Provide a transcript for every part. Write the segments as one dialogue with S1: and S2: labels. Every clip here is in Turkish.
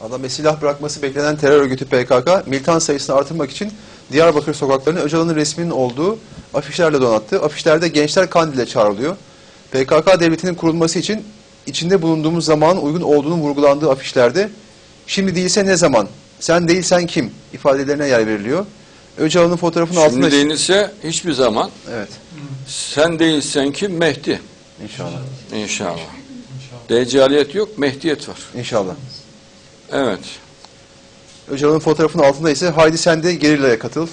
S1: Adam ve silah bırakması beklenen terör örgütü PKK, militan sayısını artırmak için Diyarbakır sokaklarını Öcalan'ın resminin olduğu afişlerle donattı. Afişlerde gençler Kandil'e çağrılıyor. PKK devletinin kurulması için içinde bulunduğumuz zamanın uygun olduğunu vurgulandığı afişlerde şimdi değilse ne zaman, sen değilsen kim ifadelerine yer veriliyor. Öcalan'ın fotoğrafının altında...
S2: Şimdi değilse hiçbir zaman
S1: Evet,
S2: sen değilsen ki Mehdi
S1: inşallah.
S2: inşallah. Deccaliyet yok, Mehdiyet var.
S1: İnşallah.
S2: Evet.
S1: Öcalan'ın fotoğrafının altında ise haydi sen de gerillaya katıl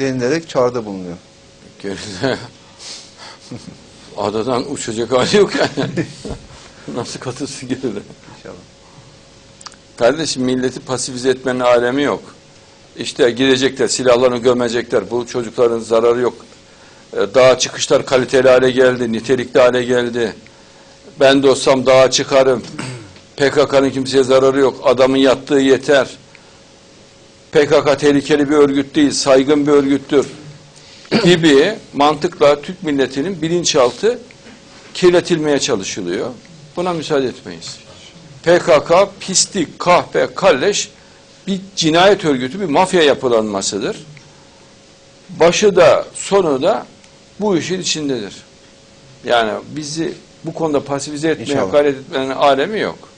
S1: denilerek çağrıda bulunuyor.
S2: Geride adadan uçacak hali yok yani. Nasıl katılsın geride?
S1: İnşallah.
S2: Kardeşim milleti pasifize etmenin alemi yok. İşte gidecekler, silahlarını gömecekler. Bu çocukların zararı yok. E, Dağa çıkışlar kaliteli hale geldi, nitelikli hale geldi. Ben de olsam dağa çıkarım. PKK'nın kimseye zararı yok. Adamın yattığı yeter. PKK tehlikeli bir örgüt değil, saygın bir örgüttür. Gibi mantıkla Türk milletinin bilinçaltı kirletilmeye çalışılıyor. Buna müsaade etmeyiz. PKK pislik, kahpe, kalleş bir cinayet örgütü, bir mafya yapılanmasıdır. Başı da sonu da bu işin içindedir. Yani bizi bu konuda pasifize etmeye
S1: İnşallah.
S2: gayret etmenin alemi yok.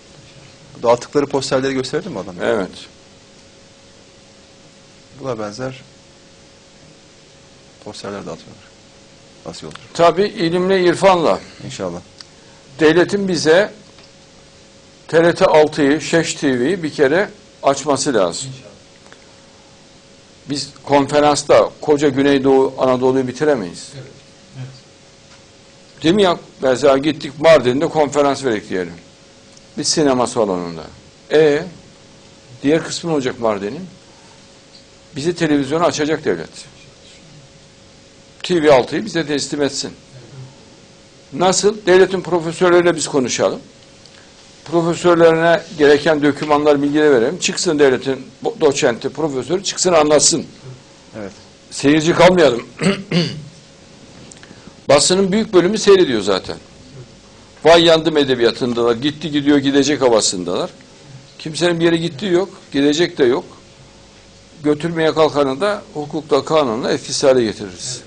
S1: Dağıttıkları posterleri gösterelim mi adam?
S2: Evet.
S1: Buna benzer posterler dağıtıyorlar. Nasıl olur?
S2: Tabi ilimle, irfanla.
S1: İnşallah.
S2: Devletin bize TRT 6'yı, Şeş TV'yi bir kere açması lazım. Biz konferansta koca Güneydoğu Anadolu'yu bitiremeyiz. Değil mi ya? Mesela gittik Mardin'de konferans verdik diyelim. Bir sinema salonunda. E diğer kısmı ne olacak Mardin'in? Bizi televizyonu açacak devlet. TV 6'yı bize teslim etsin. Nasıl? Devletin profesörleriyle biz konuşalım. Profesörlerine gereken dokümanlar, bilgileri verelim. Çıksın devletin doçenti, profesörü çıksın anlatsın.
S1: Evet.
S2: Seyirci kalmayalım. Basının büyük bölümü seyrediyor zaten. Vay yandım edebiyatındalar. Gitti gidiyor gidecek havasındalar. Kimsenin bir yere gittiği yok. Gidecek de yok. Götürmeye kalkanı da hukukla kanunla etkisiz getiririz.